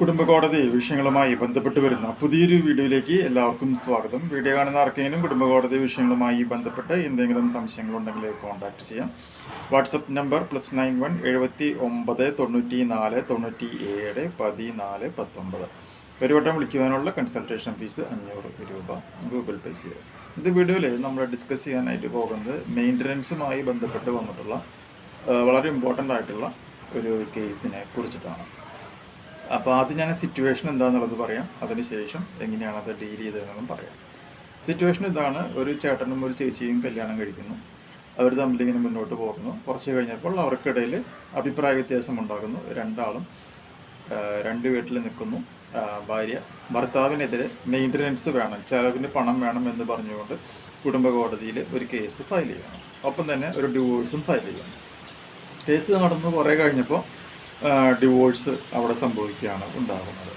കുടുംബ കോടതി വിഷയങ്ങളുമായി ബന്ധപ്പെട്ട് വരുന്ന പുതിയൊരു വീഡിയോയിലേക്ക് എല്ലാവർക്കും സ്വാഗതം. വീഡിയോ കാണുന്ന ആർക്കെങ്കിലും കുടുംബ കോടതി വിഷയങ്ങളുമായി ബന്ധപ്പെട്ട് എന്തെങ്കിലും സംശയങ്ങളുണ്ടെങ്കിൽ കോൺടാക്ട് ചെയ്യാം. WhatsApp number plus nine one എഴുപത്തി ഒമ്പത് തൊണ്ണൂറ്റി നാല് തൊണ്ണൂറ്റി ഏഴ് പതിനാല് പത്തൊമ്പത്. ഒരു വട്ടം വിളിക്കുവാനുള്ള കൺസൾട്ടേഷൻ ഫീസ് അഞ്ഞൂറ് രൂപ. ഗൂഗിൾ പേ ചെയ്യുക ഇത് വീഡിയോയിൽ നമ്മൾ ഡിസ്കസ് ചെയ്യാനായിട്ട് പോകുന്നത് മെയിന്റനൻസുമായി ബന്ധപ്പെട്ട് വന്നിട്ടുള്ള വളരെ ഇമ്പോർട്ടന്റ് ആയിട്ടുള്ള ഒരു കേസിനെ കുറിച്ചിട്ടാണ്. അപ്പോൾ ആദ്യം ഞാൻ സിറ്റുവേഷൻ എന്താണെന്നുള്ളത് പറയാം. അതിനുശേഷം എങ്ങനെയാണ് അത് ഡീൽ ചെയ്തതെന്നും പറയാം. സിറ്റുവേഷൻ ഇതാണ്. ഒരു ചേട്ടനും ഒരു ചേച്ചിയും കല്യാണം കഴിക്കുന്നു. അവർ തമ്മിൽ ഇങ്ങനെ മുന്നോട്ട് പോകുന്നു. കുറച്ച് കഴിഞ്ഞപ്പോൾ അവർക്കിടയിൽ അഭിപ്രായ വ്യത്യാസം ഉണ്ടാകുന്നു. രണ്ടാളും രണ്ട് വീട്ടിൽ നിൽക്കുന്നു. ഭാര്യ ഭർത്താവിനെതിരെ മെയിന്റനൻസ് വേണം. ചിലവിന് പണം വേണം എന്ന് പറഞ്ഞുകൊണ്ട് കുടുംബ കോടതിയിൽ ഒരു കേസ് ഫയൽ ചെയ്യണം. ഒപ്പം തന്നെ ഒരു ഡിവോഴ്സും ഫയൽ ചെയ്യണം. കേസ് നടന്നു കുറേ കഴിഞ്ഞപ്പോൾ ഡിവോഴ്സ് അവിടെ സംഭവിക്കുകയാണ് ഉണ്ടാകുന്നത്.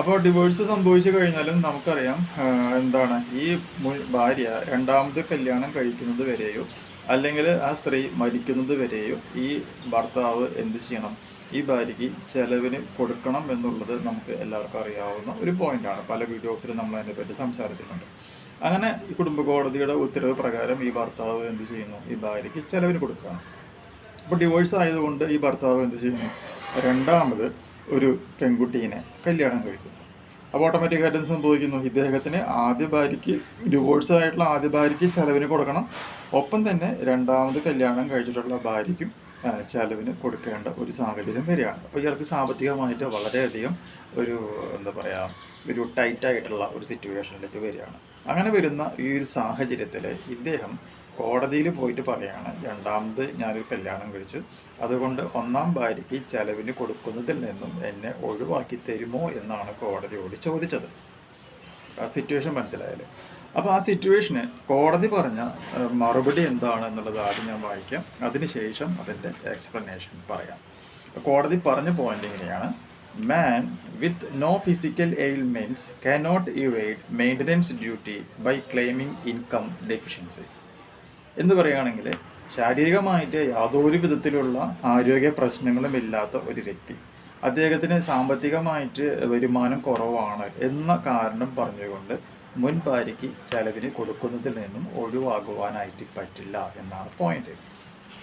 അപ്പോൾ ഡിവോഴ്സ് സംഭവിച്ചു കഴിഞ്ഞാലും നമുക്കറിയാം എന്താണ് ഈ ഭാര്യ രണ്ടാമത് കല്യാണം കഴിക്കുന്നത് വരെയോ അല്ലെങ്കിൽ ആ സ്ത്രീ മരിക്കുന്നത് വരെയോ ഈ ഭർത്താവ് എന്ത് ചെയ്യണം? ഈ ഭാര്യയ്ക്ക് ചെലവിന് കൊടുക്കണം എന്നുള്ളത് നമുക്ക് എല്ലാവർക്കും അറിയാവുന്ന ഒരു പോയിന്റാണ് പല വീഡിയോസിലും നമ്മൾ അതിനെപ്പറ്റി സംസാരിച്ചിട്ടുണ്ട്. അങ്ങനെ കുടുംബ കോടതിയുടെ ഉത്തരവ് പ്രകാരം ഈ ഭർത്താവ് എന്ത് ചെയ്യുന്നു? ഈ ഭാര്യയ്ക്ക് ചെലവിന് കൊടുക്കുകയാണ്. അപ്പോൾ ഡിവോഴ്സ് ആയതുകൊണ്ട് ഈ ഭർത്താവ് എന്ത് ചെയ്യുന്നു? രണ്ടാമത് ഒരു പെൺകുട്ടീനെ കല്യാണം കഴിക്കും അപ്പോൾ ഓട്ടോമാറ്റിക്കായിട്ട് എന്ത് സംഭവിക്കുന്നു? ഇദ്ദേഹത്തിന് ആദ്യ ഭാര്യയ്ക്ക് ഡിവോഴ്സ് ആയിട്ടുള്ള ആദ്യ ഭാര്യയ്ക്ക് ചെലവിന് കൊടുക്കണം. ഒപ്പം തന്നെ രണ്ടാമത് കല്യാണം കഴിച്ചിട്ടുള്ള ഭാര്യയ്ക്കും ചെലവിന് കൊടുക്കേണ്ട ഒരു സാഹചര്യം വരികയാണ്. അപ്പോൾ ഇയാൾക്ക് സാമ്പത്തികമായിട്ട് വളരെയധികം ഒരു എന്താ പറയുക ഒരു ടൈറ്റായിട്ടുള്ള ഒരു സിറ്റുവേഷനിലേക്ക് വരികയാണ്. അങ്ങനെ വരുന്ന ഈ ഒരു സാഹചര്യത്തിൽ ഇദ്ദേഹം കോടതിയിൽ പോയിട്ട് പറയാണ് രണ്ടാമത് ഞാനൊരു കല്യാണം കഴിച്ചു. അതുകൊണ്ട് ഒന്നാം ഭാര്യയ്ക്ക് ചെലവിന് കൊടുക്കുന്നതിൽ നിന്നും എന്നെ ഒഴിവാക്കി തരുമോ എന്നാണ് കോടതിയോട് ചോദിച്ചത്. ആ സിറ്റുവേഷൻ മനസ്സിലായാലേ അപ്പോൾ ആ സിറ്റുവേഷന് കോടതി പറഞ്ഞ മറുപടി എന്താണ് എന്നുള്ളത് ആദ്യം ഞാൻ വായിക്കാം. അതിനുശേഷം അതിന്റെ എക്സ്പ്ലനേഷൻ പറയാം. കോടതി പറഞ്ഞ പോയിന്റ് ഇങ്ങനെയാണ്. Man with no physical ailments cannot evade maintenance duty by claiming income deficiency എന്ന് പറയുകയാണെങ്കിൽ ശാരീരികമായിട്ട് യാതൊരു വിധത്തിലുള്ള ആരോഗ്യ പ്രശ്നങ്ങളും ഇല്ലാത്ത ഒരു വ്യക്തി അദ്ദേഹത്തിന് സാമ്പത്തികമായിട്ട് വരുമാനം കുറവാണ് എന്ന കാരണം പറഞ്ഞുകൊണ്ട് മുൻ ഭാര്യയ്ക്ക് ചെലവിന് കൊടുക്കുന്നതിൽ നിന്നും ഒഴിവാകുവാനായിട്ട് പറ്റില്ല എന്നാണ് point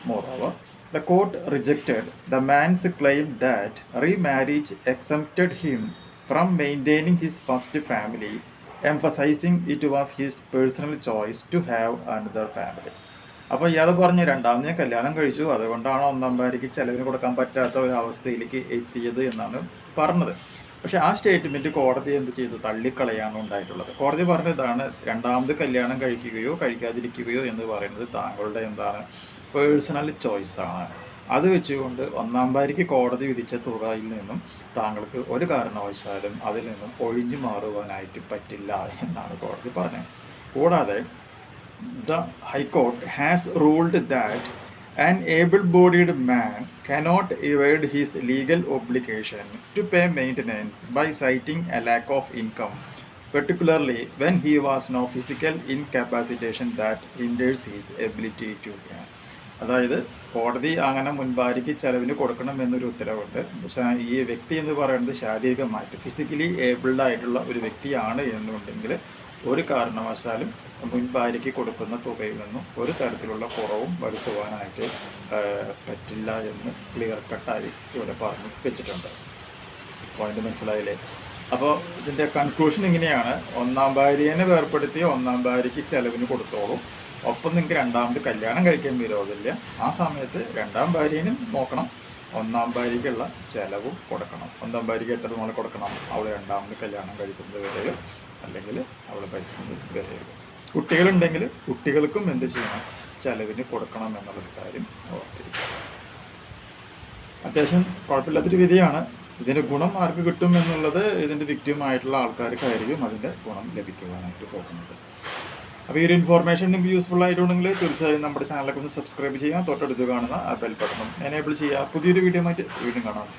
moreover the court rejected the man's claim that remarriage exempted him from maintaining his first family, emphasizing it was his personal choice to have another family. അപ്പോൾ ഇയാൾ പറഞ്ഞു രണ്ടാമത് കല്യാണം കഴിച്ചു അതുകൊണ്ടാണ് ഒന്നാം ഭാര്യയ്ക്ക് ചെലവിന് കൊടുക്കാൻ പറ്റാത്ത ഒരു അവസ്ഥയിലേക്ക് എത്തിയത് എന്നാണ് പറഞ്ഞത് പക്ഷെ ആ സ്റ്റേറ്റ്മെന്റ് കോടതി എന്ത് ചെയ്തു? തള്ളിക്കളയാണ് ഉണ്ടായിട്ടുള്ളത്. കോടതി പറഞ്ഞതാണ് രണ്ടാമത് കല്യാണം കഴിക്കുകയോ കഴിക്കാതിരിക്കുകയോ എന്ന് പറയുന്നത് താങ്കളുടെ എന്താണ്? പേഴ്സണൽ ചോയ്സ് ആണ്. അത് വെച്ചുകൊണ്ട് ഒന്നാം ഭാര്യയ്ക്ക് കോടതി വിധിച്ച തുകയിൽ നിന്നും താങ്കൾക്ക് ഒരു കാരണവശാലും അതിൽ നിന്നും ഒഴിഞ്ഞു മാറുവാനായിട്ട് പറ്റില്ല എന്നാണ് കോടതി പറഞ്ഞത്. കൂടാതെ the high court has ruled that an able bodied man cannot evade his legal obligation to pay maintenance by citing a lack of income, particularly when he was no physical incapacitation that hinders his ability to earn. അതായത് കോടതി അങ്ങനെ മുൻപാരിക്ക് ചെലവിന് കൊടുക്കണം എന്നൊരു ഉത്തരവുണ്ട് പക്ഷേ ഈ വ്യക്തി എന്ന് പറയുന്നത് ശാരീരികമായിട്ട് ഫിസിക്കലി ഏബിൾഡ് ആയിട്ടുള്ള ഒരു വ്യക്തിയാണ് എന്നുണ്ടെങ്കിൽ ഒരു കാരണവശാലും മുൻ കൊടുക്കുന്ന തുകയിൽ നിന്നും ഒരു തരത്തിലുള്ള കുറവും വരുത്തുവാനായിട്ട് പറ്റില്ല എന്ന് ക്ലിയർ കട്ടായി ഇവിടെ പറഞ്ഞു വെച്ചിട്ടുണ്ട്. പോയിന്റ് മനസ്സിലായില്ലേ? അപ്പോൾ ഇതിന്റെ കൺക്ലൂഷൻ ഇങ്ങനെയാണ്. ഒന്നാം ഭാര്യനെ വേർപ്പെടുത്തി ഒന്നാം ഭാര്യയ്ക്ക് ചെലവിന് കൊടുത്തോളും. ഒപ്പം നിങ്ങൾക്ക് രണ്ടാമത് കല്യാണം കഴിക്കാൻ വിരോധമില്ല. ആ സമയത്ത് രണ്ടാം ഭാര്യനും നോക്കണം. ഒന്നാം ഭാര്യയ്ക്കുള്ള ചെലവും കൊടുക്കണം. ഒന്നാം ഭാര്യയ്ക്ക് എത്ര നാൾ കൊടുക്കണം? അവൾ രണ്ടാമത് കല്യാണം കഴിക്കുന്നത് വരെയോ? അല്ലെങ്കിൽ കഴിക്കുന്നത് കുട്ടികളുണ്ടെങ്കിൽ കുട്ടികൾക്കും എന്ത് ചെയ്യണം? ചെലവിന് കൊടുക്കണം എന്നുള്ളൊരു കാര്യം അത്യാവശ്യം കുഴപ്പമില്ലാത്തൊരു വിധിയാണ്. ഇതിന്റെ ഗുണം ആർക്ക് കിട്ടും എന്നുള്ളത് ഇതിന്റെ വിക്റ്റിമായിട്ടുള്ള ആൾക്കാർക്കായിരിക്കും അതിന്റെ ഗുണം ലഭിക്കുവാനായിട്ട് പോകുന്നത് അപ്പോൾ ഈ ഒരു ഇൻഫോർമേഷൻ നിങ്ങൾക്ക് യൂസ്ഫുൾ ആയിട്ടുണ്ടെങ്കിൽ തീർച്ചയായും നമ്മുടെ ചാനലൊക്കെ ഒന്ന് സബ്സ്ക്രൈബ് ചെയ്യാം തൊട്ടടുത്ത് കാണുന്ന ആ ബെൽ ബട്ടണും എനേബിൾ ചെയ്യുക. പുതിയൊരു വീഡിയോ ആയിട്ട് വീണ്ടും കാണാം.